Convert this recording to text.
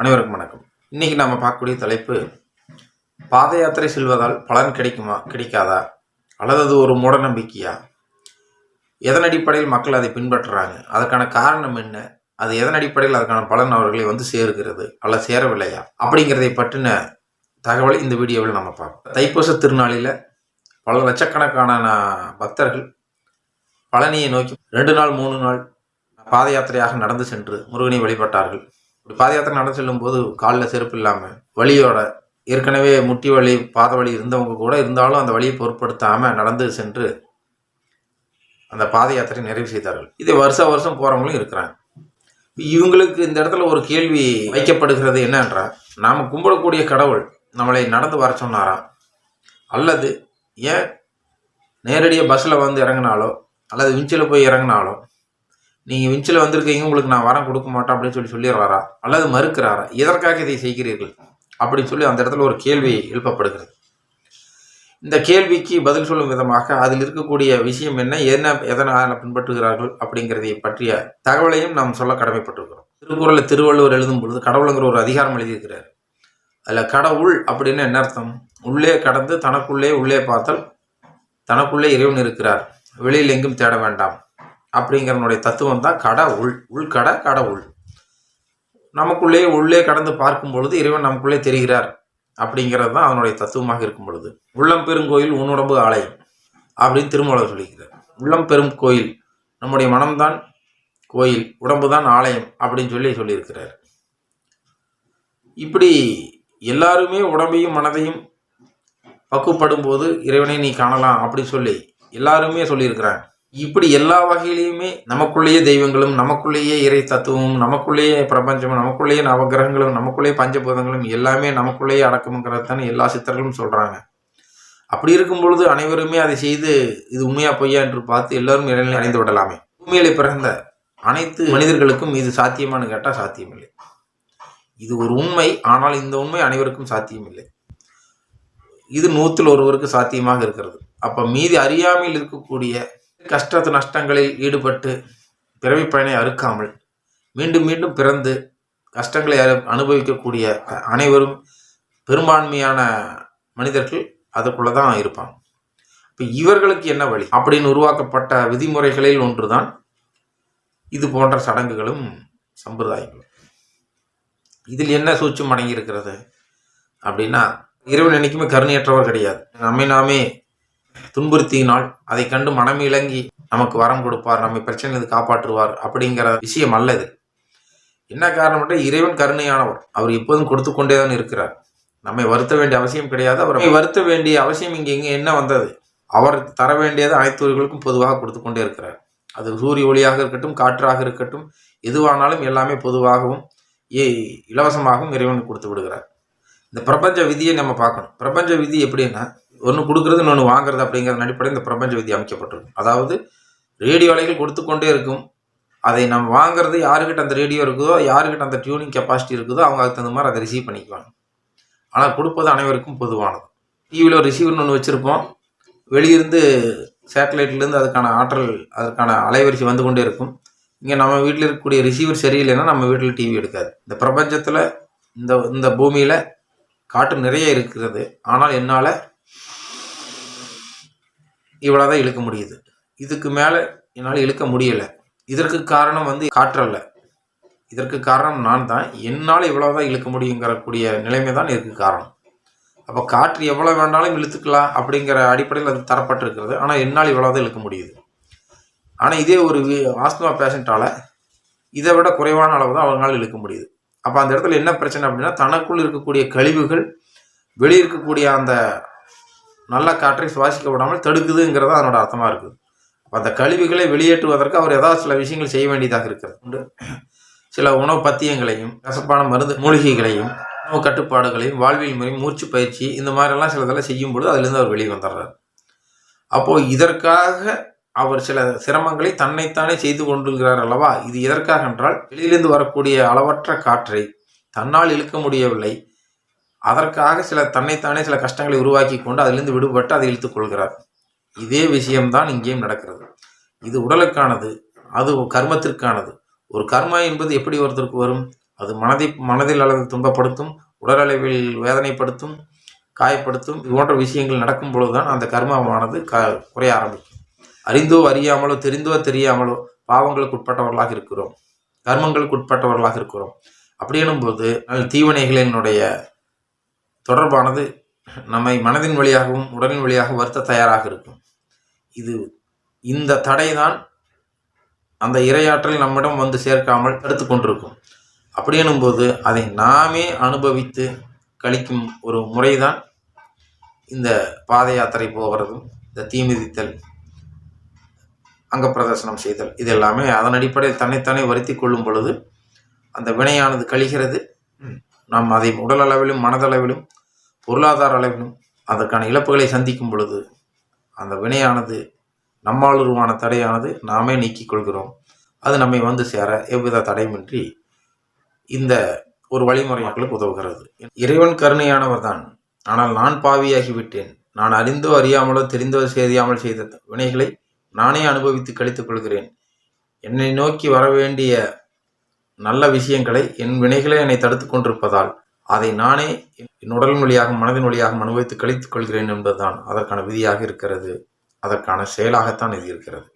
அனைவருக்கும் வணக்கம். இன்னைக்கு நம்ம பார்க்கக்கூடிய தலைப்பு பாத யாத்திரை செல்வதால் பலன் கிடைக்குமா கிடைக்காதா? அல்லது அது ஒரு மூட நம்பிக்கையா? எதன் அடிப்படையில் மக்கள் அதை பின்பற்றுறாங்க? அதற்கான காரணம் என்ன? அது எதன் அடிப்படையில் அதற்கான பலன் அவர்களை வந்து சேருகிறது? அல்ல சேரவில்லையா? அப்படிங்கிறதை பற்றின தகவலை இந்த வீடியோவில் நம்ம பார்ப்போம். தைப்பூச திருநாளில் பல லட்சக்கணக்கான பக்தர்கள் பழனியை நோக்கி ரெண்டு நாள் மூணு நாள் பாத யாத்திரையாக நடந்து சென்று முருகனை வழிபட்டார்கள். பாத யாத்திரை நடந்து செல்லும் போது காலில் செருப்பு இல்லாமல் வழியோட ஏற்கனவே முட்டி வலி பாத வலி இருந்தவங்க கூட இருந்தாலும் அந்த வழியை பொருட்படுத்தாமல் நடந்து சென்று அந்த பாத யாத்திரை நிறைவு செய்தார்கள். இதே வருஷ வருஷம் போகிறவங்களும் இருக்கிறாங்க. இவங்களுக்கு இந்த இடத்துல ஒரு கேள்வி வைக்கப்படுகிறது என்னன்றால் நாம் கும்பிடக்கூடிய கடவுள் நம்மளை நடந்து வர சொன்னாரா? அல்லது ஏன் நேரடியாக பஸ்ஸில் வந்து இறங்கினாலோ அல்லது விஞ்சில் போய் இறங்கினாலோ நீங்கள் விஞ்சில் வந்திருக்கீங்க உங்களுக்கு நான் வரம் கொடுக்க மாட்டேன் அப்படின்னு சொல்லி சொல்லிடுறாரா? அல்லது மறுக்கிறாரா? எதற்காக இதை செய்கிறீர்கள்? அப்படின்னு சொல்லி அந்த இடத்துல ஒரு கேள்வி எழுப்பப்படுகிறது. இந்த கேள்விக்கு பதில் சொல்லும் விதமாக அதில் இருக்கக்கூடிய விஷயம் என்ன என்ன எதனால் பின்பற்றுகிறார்கள் அப்படிங்கிறதை பற்றிய தகவலையும் நாம் சொல்ல கடமைப்பட்டிருக்கிறோம். திருக்குறளில் திருவள்ளுவர் எழுதும் பொழுது கடவுளுங்கிற ஒரு அதிகாரம் எழுதியிருக்கிறார். அதில் கடவுள் அப்படின்னு என்ன அர்த்தம்? உள்ளே கடந்து தனக்குள்ளே உள்ளே பார்த்தல் தனக்குள்ளே இறைவன் இருக்கிறார். வெளியில் எங்கும் தேட வேண்டாம். அப்படிங்கிறனுடைய தத்துவம் தான் கட உள் உள்கட கடவுள் நமக்குள்ளே உள்ளே கடந்து பார்க்கும் பொழுது இறைவன் நமக்குள்ளே தெரிகிறார் அப்படிங்கிறது தான் அதனுடைய தத்துவமாக இருக்கும் பொழுது. உள்ளம் பெருங்கோயில் உன்னுடம்பு ஆலயம் அப்படின்னு திருமூலர் சொல்லிக்கிறார் உள்ளம் பெரும் கோயில் நம்முடைய மனம்தான் கோயில் உடம்பு தான் ஆலயம் அப்படின்னு சொல்லி சொல்லியிருக்கிறார். இப்படி எல்லாருமே உடம்பையும் மனதையும் பக்குவப்படும் போது இறைவனை நீ காணலாம் அப்படி சொல்லி எல்லாருமே சொல்லியிருக்கிறாங்க. இப்படி எல்லா வகையிலையுமே நமக்குள்ளேயே தெய்வங்களும் நமக்குள்ளேயே இறை தத்துவமும் நமக்குள்ளேயே பிரபஞ்சமும் நமக்குள்ளேயே நவகிரகங்களும் நமக்குள்ளேயே பஞ்சபூதங்களும் எல்லாமே நமக்குள்ளேயே அடக்கமுங்கிறது தானே எல்லா சித்தர்களும் சொல்கிறாங்க அப்படி இருக்கும் பொழுது அனைவருமே அதை செய்து இது உண்மையா பொய்யா என்று பார்த்து எல்லாரும் இறைநிலை அடைந்து விடலாமே. உண்மையிலே பிறந்த அனைத்து மனிதர்களுக்கும் இது சாத்தியமானு கேட்டால் சாத்தியமில்லை. இது ஒரு உண்மை ஆனால் இந்த உண்மை அனைவருக்கும் சாத்தியமில்லை. இது நூற்றில் ஒருவருக்கு சாத்தியமாக இருக்கிறது. அப்போ மீதி அறியாமையில் இருக்கக்கூடிய கஷ்டத்து நஷ்டங்களில் ஈடுபட்டு பிறவி பயனை அறுக்காமல் மீண்டும் மீண்டும் பிறந்து கஷ்டங்களை அனு- அனுபவிக்கக்கூடிய அனைவரும் பெரும்பான்மையான மனிதர்கள் அதுக்குள்ளே தான் இருப்பாங்க. இப்போ இவர்களுக்கு என்ன வழி? அப்படின்னு உருவாக்கப்பட்ட விதிமுறைகளில் ஒன்று தான் இது போன்ற சடங்குகளும் சம்பிரதாயங்களும். இதில் என்ன சூட்சம் அடங்கி இருக்கிறது அப்படின்னா இறைவன் என்னைக்குமே கருணையற்றவர் கிடையாது. நம்மை நாமே துன்புறுத்தினால் அதை கண்டு மனம் இலங்கி நமக்கு வரம் கொடுப்பார் நம்மை பிரச்சனையிலிருந்து காப்பாற்றுவார் அப்படிங்கிற விஷயம் அல்லது. என்ன காரணம் இறைவன் கருணையானவர். அவர் எப்போதும் கொடுத்து கொண்டே தான் இருக்கிறார். நம்மை வருத்த வேண்டிய அவசியம் கிடையாது. அவர் வருத்த வேண்டிய அவசியம் இங்கே இங்கே என்ன வந்தது? அவர் தர வேண்டியது அனைத்துவர்களுக்கும் பொதுவாக கொடுத்து கொண்டே இருக்கிறார். அது சூரிய ஒளியாக இருக்கட்டும் காற்றாக இருக்கட்டும் எதுவானாலும் எல்லாமே பொதுவாகவும் ஏ இலவசமாகவும் இறைவன் கொடுத்து விடுகிறார். இந்த பிரபஞ்ச விதியை நம்ம பார்க்கணும். பிரபஞ்ச விதி எப்படின்னா ஒன்று கொடுக்குறது இன்னொன்று வாங்குறது அப்படிங்கிற அடிப்படையில் இந்த பிரபஞ்ச விதி அமைக்கப்பட்டிருக்கும் அதாவது ரேடியோ அலைகள் கொடுத்து கொண்டே இருக்கும். அதை நம்ம வாங்குறது யாருக்கிட்ட அந்த ரேடியோ இருக்குதோ யாருக்கிட்ட அந்த டியூனிங் கெப்பாசிட்டி இருக்குதோ அவங்க அதுக்கு தகுந்த மாதிரி அதை ரிசீவ் பண்ணிக்குவாங்க. ஆனால் கொடுப்பது அனைவருக்கும் பொதுவானது. டிவியில் ஒரு ரிசீவர்னு ஒன்று வச்சுருப்போம். வெளியிருந்து சேட்டலைட்லேருந்து அதுக்கான ஆற்றல் அதற்கான அலைவரிசை வந்து கொண்டே இருக்கும். இங்கே நம்ம வீட்டில் இருக்கக்கூடிய ரிசீவர் சரியில்லைன்னா நம்ம வீட்டில் டிவி எடுக்காது. இந்த பிரபஞ்சத்தில் இந்த இந்த பூமியில் காற்று நிறைய இருக்கிறது. ஆனால் என்னால் இவ்வளோதான் இழுக்க முடியுது. இதுக்கு மேலே என்னால் இழுக்க முடியலை. இதற்கு காரணம் வந்து காற்றல்ல. இதற்கு காரணம் நான் தான். என்னால் இவ்வளோதான் இழுக்க முடியுங்கிறக்கூடிய நிலைமை தான் இதுக்கு காரணம். அப்போ காற்று எவ்வளோ வேண்டாலும் இழுத்துக்கலாம் அப்படிங்கிற அடிப்படையில் அது தரப்பட்டிருக்கிறது. ஆனால் என்னால் இவ்வளோ தான் இழுக்க முடியுது. ஆனால் இதே ஒரு ஆஸ்துமா பேஷண்ட்டால் இதை விட குறைவான அளவு தான் அவங்களால இழுக்க முடியுது. அப்போ அந்த இடத்துல என்ன பிரச்சனை அப்படின்னா தனக்குள் இருக்கக்கூடிய கழிவுகள் வெளியே இருக்கக்கூடிய அந்த நல்ல காற்றை சுவாசிக்க விடாமல் தடுக்குதுங்கிறது அதனோட அர்த்தமாக இருக்குது. அந்த கழிவுகளை வெளியேற்றுவதற்கு அவர் ஏதாவது சில விஷயங்கள் செய்ய வேண்டியதாக இருக்கிறது. உண்டு. சில உணவு பத்தியங்களையும் கசப்பான மருந்து மூலிகைகளையும் உணவு கட்டுப்பாடுகளையும் வாழ்வியல் முறையும் மூச்சு பயிற்சி இந்த மாதிரிலாம் சிலதெல்லாம் செய்யும் பொழுது அதுலேருந்து அவர் வெளியே வந்துடுறார். அப்போது இதற்காக அவர் சில சிரமங்களை தன்னைத்தானே செய்து கொண்டிருக்கிறார் அல்லவா? இது எதற்காக என்றால் வெளியிலிருந்து வரக்கூடிய அளவற்ற காற்றை தன்னால் இழுக்க முடியவில்லை. அதற்காக சில தன்னைத்தானே சில கஷ்டங்களை உருவாக்கி கொண்டு அதிலிருந்து விடுபட்டு அதை இழுத்துக் கொள்கிறார். இதே விஷயம்தான் இங்கேயும் நடக்கிறது. இது உடலுக்கானது அது கர்மத்திற்கானது. ஒரு கர்மா என்பது எப்படி ஒருத்தருக்கு வரும்? அது மனதை மனதில் அளவு துன்பப்படுத்தும் உடலளவில் வேதனைப்படுத்தும் காயப்படுத்தும் இது போன்ற விஷயங்கள் நடக்கும் பொழுதுதான் அந்த கர்மமானது க குறைய ஆரம்பிக்கும். அறிந்தோ அறியாமலோ தெரிந்தோ தெரியாமலோ பாவங்களுக்கு உட்பட்டவர்களாக இருக்கிறோம். கர்மங்களுக்கு உட்பட்டவர்களாக இருக்கிறோம். அப்படி எனும்போது தீவனைகளினுடைய தொடர்பானது நம்மை மனதின் வழியாகவும் உடலின் வழியாகவும் வருத்த தயாராக இருக்கும். இது இந்த தடை தான் அந்த இரையாற்றல் நம்மிடம் வந்து சேர்க்காமல் தடுத்து கொண்டிருக்கும். அப்படி எனும்போது அதை நாமே அனுபவித்து கழிக்கும் ஒரு முறைதான் இந்த பாத யாத்திரை போகிறதும் இந்த தீமிதித்தல் அங்க பிரதர்சனம் செய்தல் இது எல்லாமே அதன் அடிப்படையில் தன்னைத்தானே வருத்தி கொள்ளும் பொழுது அந்த வினையானது கழிகிறது. நாம் அதை உடல் அளவிலும் மனதளவிலும் பொருளாதார அளவிலும் அதற்கான இழப்புகளை சந்திக்கும் பொழுது அந்த வினையானது நம்மால் உருவான தடையானது நாமே நீக்கிக் கொள்கிறோம். அது நம்மை வந்து சேர எவ்வித தடையுமின்றி இந்த ஒரு வழிமுறை மக்களுக்கு உதவுகிறது. இறைவன் கருணையானவர் தான் ஆனால் நான் பாவியாகி விட்டேன் நான் அறிந்தோ அறியாமலோ தெரிந்தோ தெரியாமல் செய்த வினைகளை நானே அனுபவித்து கழித்துக் கொள்கிறேன். என்னை நோக்கி வர வேண்டிய நல்ல விஷயங்களை என் வினைகளே என்னை தடுத்து கொண்டிருப்பதால் அதை நானே என் உடல் வழியாகவும் மனதின் வழியாகவும் அனுபவித்து கழித்துக் கொள்கிறேன் என்பதுதான் அதற்கான விதியாக இருக்கிறது. அதற்கான செயலாகத்தான் இது இருக்கிறது.